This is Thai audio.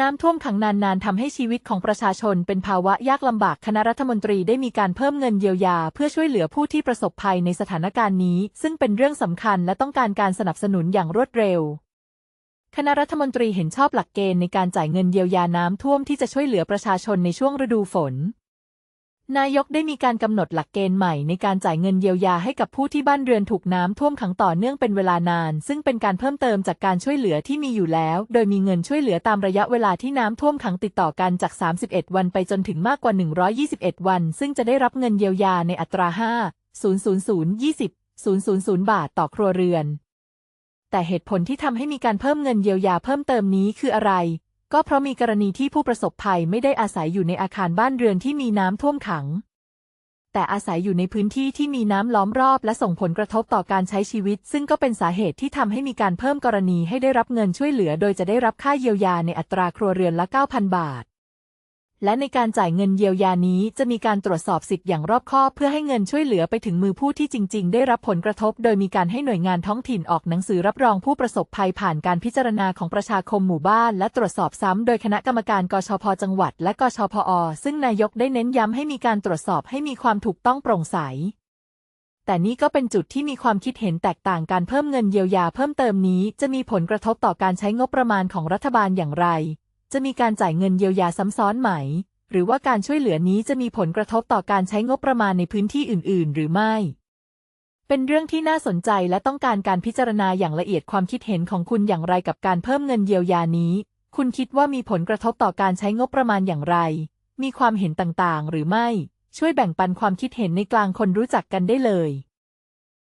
น้ำท่วมขังนานๆทำให้ชีวิตของประชาชนเป็นภาวะยากลำบากคณะรัฐมนตรีได้มีการเพิ่มเงินเยียวยา เพื่อช่วยเหลือผู้ที่ประสบภัยในสถานการณ์นี้ ซึ่งเป็นเรื่องสำคัญและต้องการการสนับสนุนอย่างรวดเร็ว คณะรัฐมนตรีเห็นชอบหลักเกณฑ์ในการจ่ายเงินเยียวยาน้ำท่วมที่จะช่วยเหลือประชาชนในช่วงฤดูฝน นายกได้มีการกำหนดหลักเกณฑ์ใหม่ในการจ่ายเงินเยียวยาให้กับผู้ที่บ้านเรือนถูกน้ำท่วมขังต่อเนื่องเป็นเวลานาน ซึ่งเป็นการเพิ่มเติมจากการช่วยเหลือที่มีอยู่แล้ว โดยมีเงินช่วยเหลือตามระยะเวลาที่น้ำท่วมขังติดต่อกันจาก 31 วันไปจนถึงมากกว่า 121 วัน ซึ่งจะได้รับเงินเยียวยาในอัตรา 5 000 20 000 บาทต่อครัวเรือน แต่เหตุผลที่ทำให้มีการเพิ่มเงินเยียวยาเพิ่มเติมนี้คืออะไร ก็เพราะมีกรณีที่ผู้ประสบภัยไม่ได้อาศัยอยู่ในอาคารบ้านเรือนที่มีน้ำท่วมขัง แต่อาศัยอยู่ในพื้นที่ที่มีน้ำล้อมรอบและส่งผลกระทบต่อการใช้ชีวิต ซึ่งก็เป็นสาเหตุที่ทำให้มีการเพิ่มกรณีให้ได้รับเงินช่วยเหลือ โดยจะได้รับค่าเยียวยาในอัตราครัวเรือนละ 9,000 บาท และในการจ่ายเงินเยียวยานี้จะมีการตรวจสอบสิทธิ์อย่างรอบคอบเพื่อให้เงินช่วยเหลือไปถึงมือผู้ที่จริง ๆ ได้รับผลกระทบ โดยมีการให้หน่วยงานท้องถิ่นออกหนังสือรับรองผู้ประสบภัยผ่านการพิจารณาของประชาคมหมู่บ้าน และตรวจสอบซ้ำโดยคณะกรรมการกชพจังหวัด และกชพอ ซึ่งนายกได้เน้นย้ำให้มีการตรวจสอบให้มีความถูกต้องโปร่งใสแต่นี่ก็เป็นจุดที่มีความคิดเห็นแตกต่างการเพิ่มเงินเยียวยาเพิ่มเติมนี้ จะมีผลกระทบต่อการใช้งบประมาณของรัฐบาลอย่างไร จะมีการจ่ายเงินเยียวยาซ้ำซ้อนไหม หรือว่าการช่วยเหลือนี้จะมีผลกระทบต่อการใช้งบประมาณในพื้นที่อื่น ๆ หรือไม่ เป็นเรื่องที่น่าสนใจและต้องการการพิจารณาอย่างละเอียดความคิดเห็นของคุณอย่างไรกับการเพิ่มเงินเยียวยานี้ คุณคิดว่ามีผลกระทบต่อการใช้งบประมาณอย่างไร มีความเห็นต่าง ๆ หรือไม่ ช่วยแบ่งปันความคิดเห็นในกลางคนรู้จักกันได้เลย